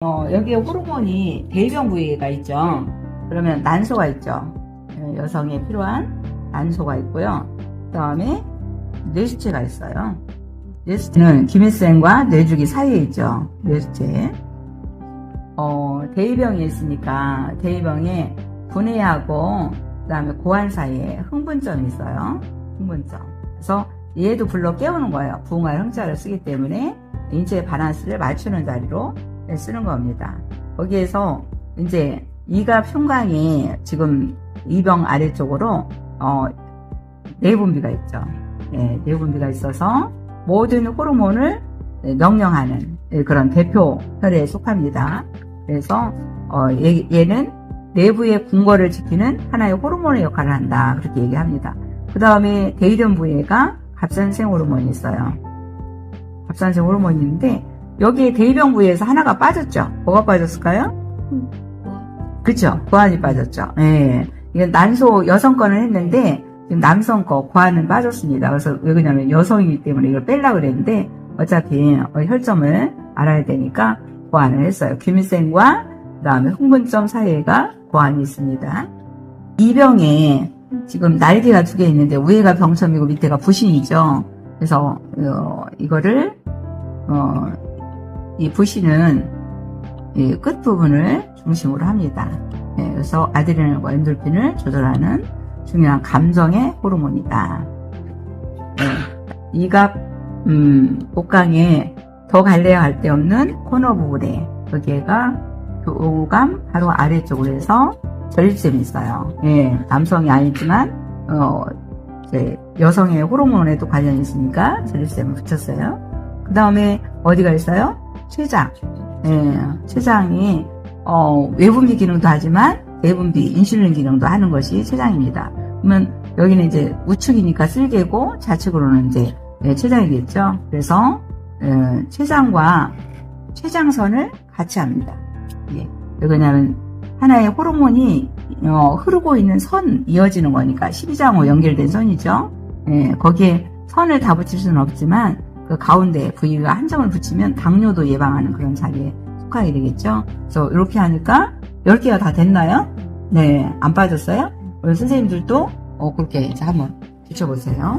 어, 여기에 호르몬이 대변 부위가 있죠. 그러면 난소가 있죠. 예, 여성에 필요한 난소가 있고요. 그 다음에 뇌수체가 있어요. 뇌수체는 기미센과 뇌주기 사이에 있죠. 뇌수체. 어, 대의병이 있으니까 대의병에 분해하고 그 다음에 고환 사이에 흥분점이 있어요. 흥분점. 그래서 얘도 불러 깨우는 거예요. 부흥과 흥자를 쓰기 때문에 인체의 바란스를 맞추는 자리로 쓰는 겁니다. 거기에서 이제 이갑 흉광이 지금 이병 아래쪽으로 어, 내분비가 있죠. 예, 내분비가 있어서 모든 호르몬을 명령하는 그런 대표 혈에 속합니다. 그래서 어, 얘, 얘는 내부의 궁궐을 지키는 하나의 호르몬의 역할을 한다. 그렇게 얘기합니다. 그 다음에 대이변 부위가 갑산생 호르몬이 있어요. 갑산생 호르몬이 있는데 여기에 대이변 부위에서 하나가 빠졌죠. 뭐가 빠졌을까요? 그쵸. 고환이 빠졌죠. 예. 이건 난소 여성 거는 했는데 지금 남성 거 고환은 빠졌습니다. 그래서 왜 그러냐면 여성이기 때문에 이걸 뺄라 그랬는데 어차피 어, 혈점을 알아야 되니까 고환을 했어요. 귀밀생과 그 다음에 흥분점 사이에가 고환이 있습니다. 이 병에 지금 날개가 두 개 있는데 위에가 병점이고 밑에가 부신이죠. 그래서 어, 이거를 어, 이 부신은 이 끝부분을 중심으로 합니다. 예, 그래서 아드레날과 엔돌핀을 조절하는 중요한 감정의 호르몬이다. 예, 이갑 음, 복강에 더 갈래야 할 데 없는 코너 부분에 여기가 교감 바로 아래쪽으로 해서 전립腺이 있어요. 예, 남성이 아니지만 어, 여성의 호르몬에도 관련이 있으니까 전립腺을 붙였어요. 그 다음에 어디가 있어요? 췌장. 예, 췌장이 어, 외분비 기능도 하지만 내분비 인슐린 기능도 하는 것이 췌장입니다. 그러면 여기는 이제 우측이니까 쓸개고 좌측으로는 이제 예, 췌장이겠죠. 그래서 예, 췌장과 췌장선을 같이 합니다. 예, 왜 그러냐면 하나의 호르몬이 어, 흐르고 있는 선 이어지는 거니까 12장으로 연결된 선이죠. 예, 거기에 선을 다 붙일 수는 없지만 그 가운데 부위가 한 점을 붙이면 당뇨도 예방하는 그런 자리에 속하게 되겠죠. 그래서 이렇게 하니까 10개가 다 됐나요? 네, 안 빠졌어요? 우리 선생님들도 어, 그렇게 이제 한번 붙여보세요.